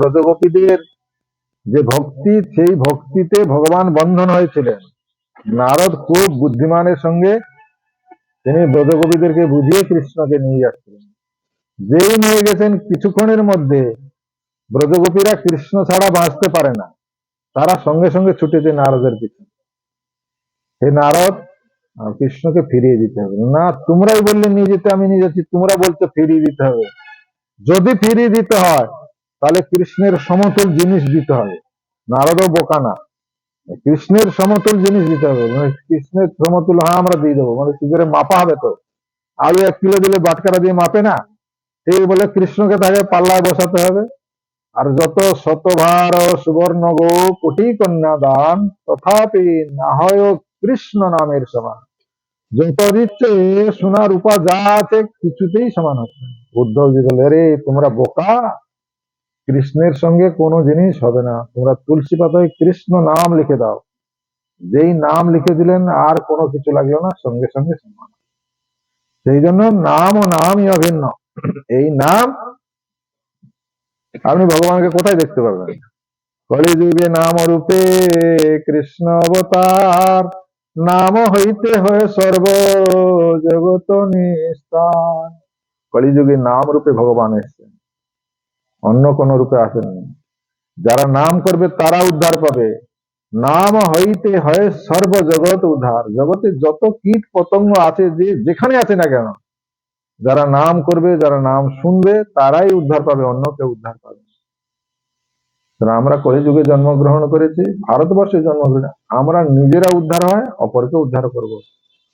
ব্রজগোপীদের যে ভক্তি, সেই ভক্তিতে ভগবান বন্ধন হয়েছিলেন। নারদ খুব বুদ্ধিমানের সঙ্গে তিনি ব্রজগোপীদেরকে বুঝিয়ে কৃষ্ণকে নিয়ে যাচ্ছিলেন। যেই নিয়ে গেছেন কিছুক্ষণের মধ্যে ব্রজগোপীরা কৃষ্ণ ছাড়া বাঁচতে পারে না। তারা সঙ্গে সঙ্গে ছুটেছে নারদের পিছনে। হে নারদ কৃষ্ণকে ফিরিয়ে দিতে হবে। না, তোমরাই বললে নিয়ে যেতে, আমি নিয়ে যাচ্ছি, তোমরা বলছো ফিরিয়ে দিতে হবে। যদি ফিরিয়ে দিতে হয় তাহলে কৃষ্ণের সমতুল জিনিস দিতে হবে। নারদও বোকা না কৃষ্ণের সমতুল জিনিস দিতে হবে। মানে কৃষ্ণের সমতুল হ্যাঁ আমরা দিয়ে দেবো। মানে কি করে মাপা হবে তো। আলু এক কিলো দিলে বাটকারা দিয়ে মাপে না? সেই বলে কৃষ্ণকে তাকে পাল্লায় বসাতে হবে। আর যত শতভার সুবর্ণ গো কোটি কন্যা দান, তথাপি না হয় কৃষ্ণ নামের সমান। যত দিচ্ছে সোনা রূপা যা আছে কিছুতেই সমান হচ্ছে। উদ্ধবজি বলে, রে, তোমরা বোকা? কৃষ্ণের সঙ্গে কোনো জিনিস হবে না। তোমরা তুলসী পাতায় কৃষ্ণ নাম লিখে দাও। যেই নাম লিখে দিলেন, আর কোনো কিছু লাগল না, সঙ্গে সঙ্গে সমান। সেই জন্য নাম ও নামই অভিন্ন। এই নাম আপনি ভগবানকে কোথায় দেখতে পাবেন? কলিযুগে নাম রূপে কৃষ্ণ অবতার, নাম হইতে হয় সর্ব জগত নিস্তার কলিযুগে নাম রূপে ভগবান এসেছেন। অন্য কোন রূপে আসেননি যারা নাম করবে, তারা উদ্ধার পাবে। নাম হইতে হয় সর্ব জগৎ উদ্ধার। জগতে যত কীট পতঙ্গ আছে, যে যেখানে আছে না কেন, যারা নাম করবে, যারা নাম শুনবে, তারাই উদ্ধার পাবে, অন্য কেউ উদ্ধার পাবে আমরা কলিযুগে জন্মগ্রহণ করেছি, ভারতবর্ষে জন্মগ্রহণ আমরা নিজেরা উদ্ধার হয়, অপরকে উদ্ধার করব।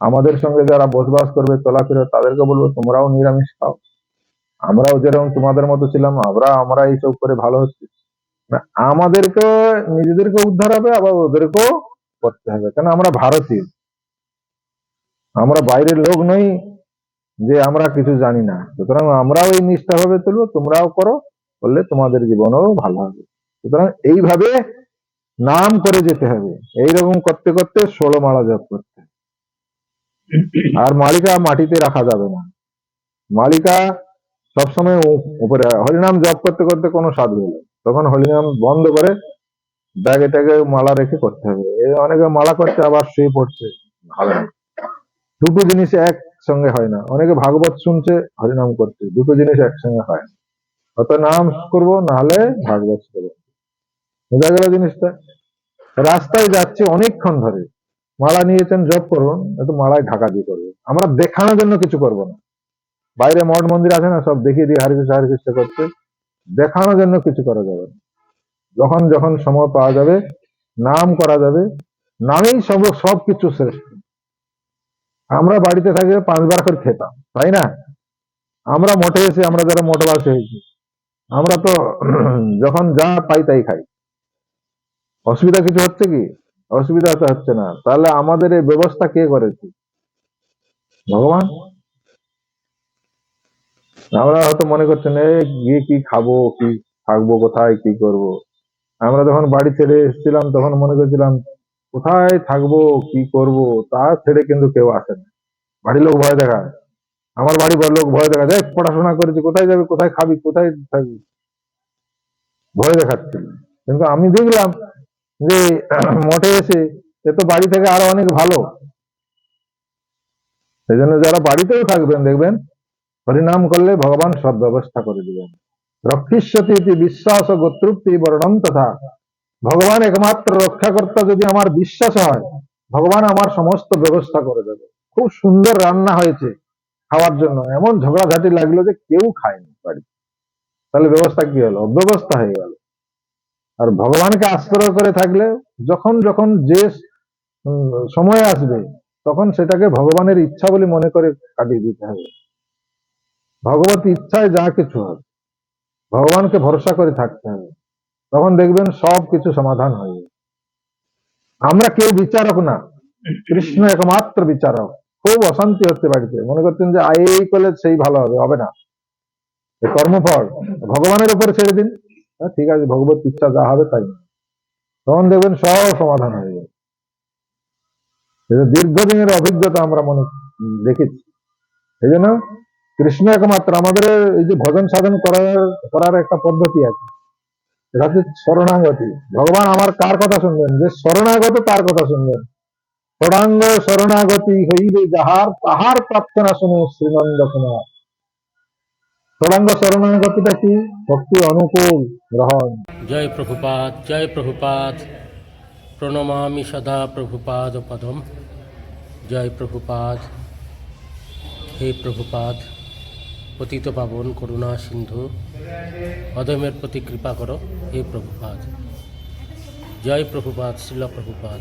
আমাদের সঙ্গে যারা বসবাস করবে, চলাফেরা, তাদেরকে বলব, তোমরাও নিরামিষ খাও। আমরাও যেরকম তোমাদের মতো ছিলাম, আমরা আমরা এইসব করে ভালো হচ্ছি। আমাদেরকে নিজেদেরকে উদ্ধার হবে, আবার ওদেরকেও করতে হবে। কেন? আমরা ভারতীয়। আমরা বাইরের লোক নই যে আমরা কিছু জানি না। সুতরাং আমরাও এই নিষ্ঠা ভাবে চলবো তোমরাও করো, করলে তোমাদের জীবনও ভালো হবে। সুতরাং এইভাবে নাম করে যেতে হবে। এইরকম করতে করতে ষোলো মালা জপ করতে আর মালিকা মাটিতে রাখা যাবে না। মালিকা সবসময় উপরে হরিনাম জপ করতে করতে কোনো সাধু হলো তখন হরিনাম বন্ধ করে ব্যাগে ট্যাগে মালা রেখে করতে হবে। অনেকে মালা করছে আবার শুয়ে পড়ছে। হবে না। দুটো জিনিস একসঙ্গে হয় না। অনেকে ভাগবত শুনছে, হরিনাম করছে। দুটো জিনিস একসঙ্গে হয় না। অত নাম করব, নাহলে ভাগবত করব। বোঝা গেল জিনিসটা? রাস্তায় যাচ্ছে অনেকক্ষণ ধরে। মালা নিয়েছেন জব করুন একটু মালায় ঢাকা দিয়ে করবে। আমরা দেখানোর জন্য কিছু করব না। বাইরে মঠ মন্দির আছে না, সব দেখিয়ে দিয়ে হারিকৃষ্ণ হারিকৃষ্ণ করছে। দেখানোর জন্য কিছু করা যাবে যখন যখন সময় পাওয়া যাবে, নাম করা যাবে, নামেই সব সব কিছু শ্রেষ্ঠ। আমরা বাড়িতে থাকলে পাঁচবার করে খেতাম, তাই না? আমরা মোটে এসে, আমরা যারা মোটবাসী হয়েছি, আমরা তো যখন যা পাই তাই খাই। অসুবিধা কিছু হচ্ছে কি? অসুবিধা তো হচ্ছে না। তাহলে আমাদের এই ব্যবস্থা কে করেছে? ভগবান? আমরা হয়তো মনে করছেন এই গিয়ে কি খাব, কি থাকব কোথায়, কি করব। আমরা যখন বাড়ি ছেড়ে এসেছিলাম, তখন মনে করছিলাম, কোথায় থাকব, কি করব? তা ছেড়ে কিন্তু কেউ আসে না। বাড়ির লোক ভয় দেখায়। আমার বাড়ি বড় লোক ভয় দেখা যায় পড়াশোনা করেছি, কোথায় যাবে, কোথায় খাবি, কোথায় থাকবি? ভয় দেখাচ্ছিল কিন্তু আমি দেখলাম যে, মঠে এসে এ তো বাড়ি থেকে আরও অনেক ভালো। সেই যারা বাড়িতেও থাকবেন, দেখবেন হরিনাম করলে ভগবান সব ব্যবস্থা করে দিবেন। রক্ষিষ্যতি বিশ্বাস গোত্রুপ্তি বর্ণম তথা, ভগবান একমাত্র রক্ষাকর্তা যদি আমার বিশ্বাস হয়, ভগবান আমার সমস্ত ব্যবস্থা করে দেবে। খুব সুন্দর রান্না হয়েছে খাওয়ার জন্য। এমন ঝগড়াঝাটি লাগল যে কেউ খায়নি বাড়ি। তাহলে ব্যবস্থা কি হলো? অব্যবস্থা হয়ে গেল। আর ভগবানকে আশ্রয় করে থাকলে যখন যখন যে সময় আসবে, তখন সেটাকে ভগবানের ইচ্ছা বলে মনে করে কাটিয়ে দিতে হবে। ভগবত ইচ্ছায় যা কিছু হবে ভগবানকে ভরসা করে থাকতে হবে। তখন দেখবেন সব কিছু সমাধান হয়ে আমরা কেউ বিচারক না কৃষ্ণ একমাত্র বিচারক। খুব অশান্তি হচ্ছে বাড়িতে। মনে করছেন যে এই করলে সেই ভালো হবে। হবে না। কর্মফল। ভগবানের উপর ছেড়ে দিন। হ্যাঁ, ঠিক আছে ভগবত ইচ্ছা যা হবে তাই তখন দেখবেন সব সমাধান হয়ে যাবে। দীর্ঘদিনের অভিজ্ঞতা আমরা মনে দেখেছি। সেই জন্য কৃষ্ণ একমাত্র, আমাদের এই যে ভজন সাধন করার করার একটা পদ্ধতি আছে। এটা হচ্ছে শরণাগতি। ভগবান আমার কার কথা শুনবেন? যে শরণাগত তার কথা শুনবেন। শরণাঙ্গ শরণাগতি হইবে যাহার, তাহার প্রার্থনা শুনে শ্রীনন্দ কুমার। শরণাঙ্গ শরণাগতিটা কি? ভক্তি অনুকূল গ্রহণ। জয় প্রভুপাদ জয় প্রভুপাদ। প্রণমামি সদা প্রভুপাদ পদম। জয় প্রভুপাদ। হে প্রভুপাদ। পতিত পাবন করুণা সিন্ধু অদমের প্রতি কৃপা করো হে প্রভুপাদ। জয় প্রভুপাদ শ্রীল প্রভুপাদ